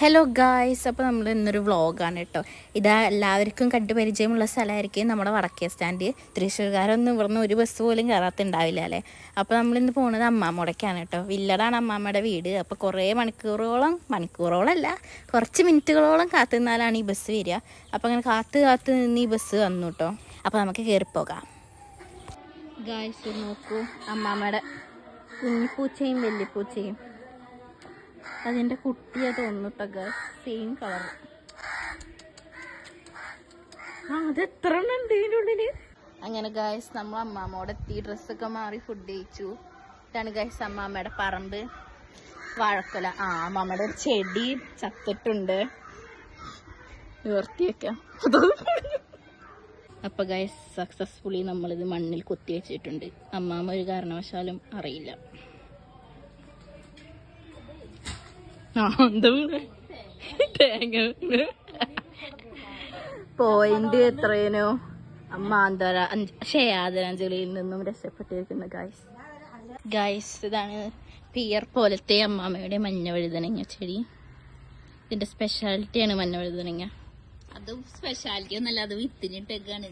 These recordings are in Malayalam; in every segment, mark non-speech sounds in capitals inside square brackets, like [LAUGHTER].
ഹലോ ഗായ്സ് അപ്പോൾ നമ്മൾ ഇന്നൊരു വ്ളോഗാണ് കേട്ടോ ഇതാ എല്ലാവർക്കും കണ്ടു പരിചയമുള്ള സ്ഥലമായിരിക്കും നമ്മുടെ വടക്കേ സ്റ്റാൻഡ്. തൃശ്ശൂർക്കാരൊന്നും ഇവിടുന്ന് ഒരു ബസ് പോലും കയറാത്തുണ്ടാവില്ല അല്ലേ? അപ്പോൾ നമ്മളിന്ന് പോകുന്നത് അമ്മാമ്മോടേക്കാണ് കേട്ടോ വില്ലടാണ് അമ്മാമ്മയുടെ വീട്. അപ്പോൾ കുറേ മണിക്കൂറോളം മണിക്കൂറോളമല്ല കുറച്ച് മിനിറ്റുകളോളം കാത്തു നിന്നാലാണ് ഈ ബസ് വരിക. അപ്പോൾ അങ്ങനെ കാത്ത് കാത്ത് നിന്ന് ഈ ബസ് വന്നു കേട്ടോ അപ്പോൾ നമുക്ക് കയറിപ്പോകാം ഗായ്സ് നോക്കൂ അമ്മാമ്മയുടെ കുഞ്ഞിപ്പൂച്ചയും വല്യപ്പൂച്ചയും അതിന്റെ കുട്ടിയെ തോന്നുട്ടോ സെയിം കളർ ആ അത് എത്ര എണ്ണം അങ്ങനെ ഗായസ് നമ്മൾ അമ്മാമ്മോടെ എത്തി. ഡ്രസ്സൊക്കെ മാറി ഫുഡ് കഴിച്ചു. ഇതാണ് ഗായസ് അമ്മാമ്മയുടെ പറമ്പ്. വഴക്കല. ആ അമ്മാമ്മയുടെ ഒരു ചെടി ചത്തിട്ടുണ്ട്. [LAUGHS] അപ്പൊ ഗൈസ് സക്സസ്ഫുള്ളി നമ്മളിത് മണ്ണിൽ കുത്തി വെച്ചിട്ടുണ്ട്. അമ്മാമ്മ ഒരു കാരണവശാലും അറിയില്ല. തേങ്ങ പോയിന്റ് എത്രയേനോ? അമ്മ പക്ഷേ ആദരാഞ്ജലിയിൽ നിന്നും രക്ഷപ്പെട്ടിരിക്കുന്ന ഗായ്സ് ഗായ്സ് ഇതാണ് പിയർ പോലത്തെ അമ്മാമ്മയുടെ മഞ്ഞ വഴുതനങ്ങ ചെടി. ഇതിന്റെ സ്പെഷ്യാലിറ്റിയാണ് മഞ്ഞ വഴുതനങ്ങ. അത് സ്പെഷ്യാലിറ്റി ഒന്നല്ല അത് വിത്തിനിട്ടേക്കാണ്.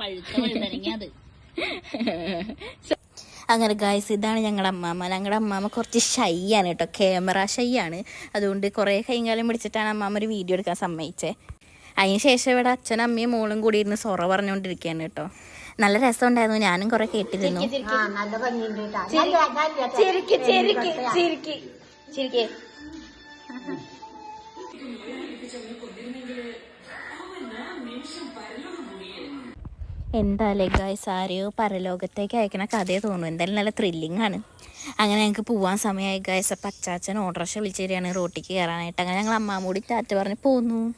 പഴുത്ത വഴുതനങ്ങ അത്. [LAUGHS] അങ്ങനെ ഗായ്സ് ഇതാണ് ഞങ്ങളുടെ അമ്മാമ്മ ഞങ്ങളുടെ അമ്മാമ്മ കുറച്ച് ഷൈ ആണ് കേട്ടോ. ക്യാമറ ഷൈ ആണ്. അതുകൊണ്ട് കുറേ കൈകാലം പിടിച്ചിട്ടാണ് അമ്മാമ്മ ഒരു വീഡിയോ എടുക്കാൻ സമ്മതിച്ചത് അതിന് ശേഷം ഇവിടെ അച്ഛനും അമ്മയും മോളും കൂടി ഇരുന്ന് സൊറ പറഞ്ഞുകൊണ്ടിരിക്കുകയാണ് കേട്ടോ. നല്ല രസമുണ്ടായിരുന്നു. ഞാനും കുറെ കേട്ടിരുന്നു. ചിരിക്ക് ചിരിക്ക് ചിരിക്ക് ചിരിക്ക് എന്തായാലും ഗായ്സ് ആരെയോ പരലോകത്തേക്ക് അയക്കണ കഥയെ തോന്നുന്നു. എന്തായാലും നല്ല ത്രില്ലിംഗ് ആണ്. അങ്ങനെ ഞങ്ങൾക്ക് പോവാൻ സമയമായി ഗായ്സ് അപ്പം അച്ചാച്ചൻ ഓട്ടോറിക്ഷ വിളിച്ചു തരികയാണ് റോട്ടിക്ക് കയറാനായിട്ട്. അങ്ങനെ ഞങ്ങൾ അമ്മാമൂടി ടാറ്റ പറഞ്ഞ് പോന്നു.